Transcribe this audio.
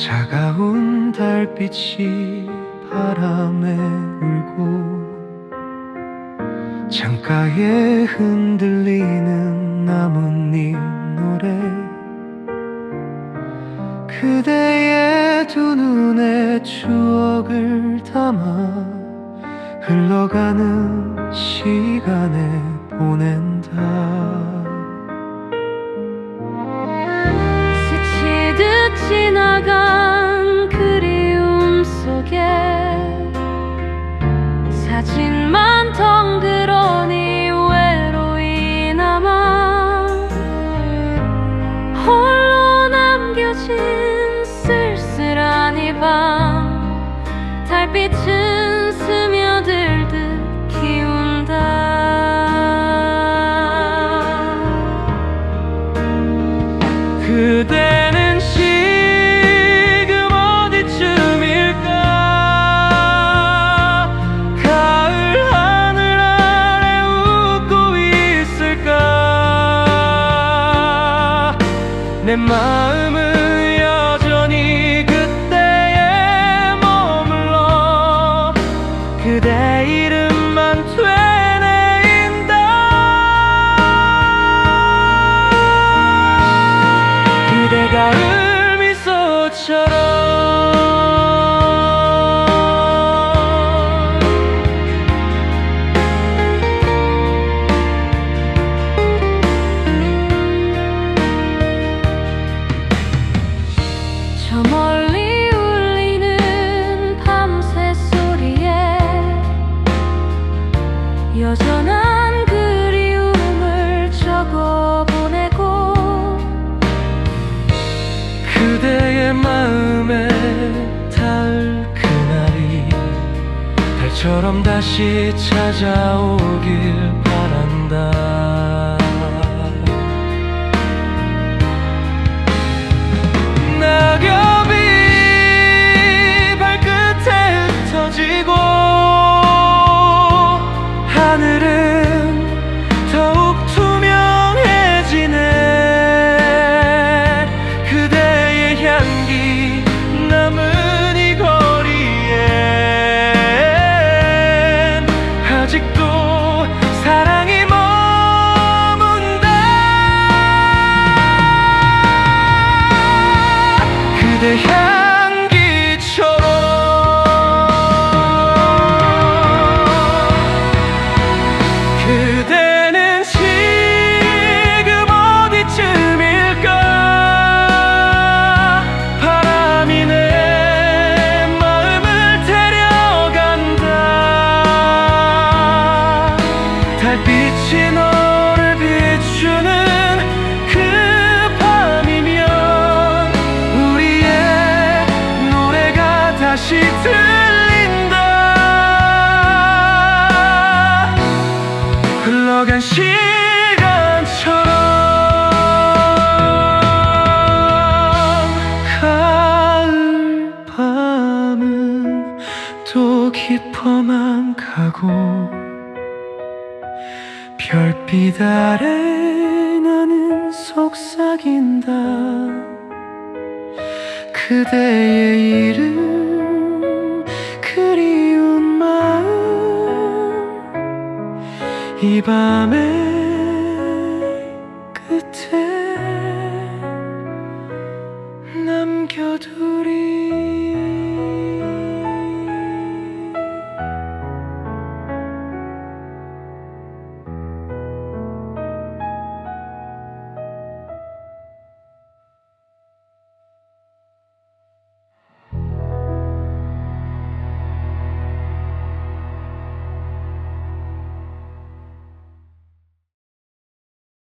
차가운 달빛이 바람에 울고 창가에 흔들리는 나뭇잎 노래 그대의 두 눈에 추억을 담아 흘러가는 시간에 보낸 속에 사진만 덩그러니 외로이 남아 홀로 남겨진 쓸쓸한 이밤 달빛은 내 마음은 여전히 그때에 머물러 그대 이름만 되뇌인다. 그대 가 을 미소처럼 달처럼 다시 찾아오길 바란다 그대 향기처럼 그대 시간처럼 가을 밤은 또 깊어만 가고 별빛 아래 나는 속삭인다. 그대의 이름 이 밤의 끝에 남겨두리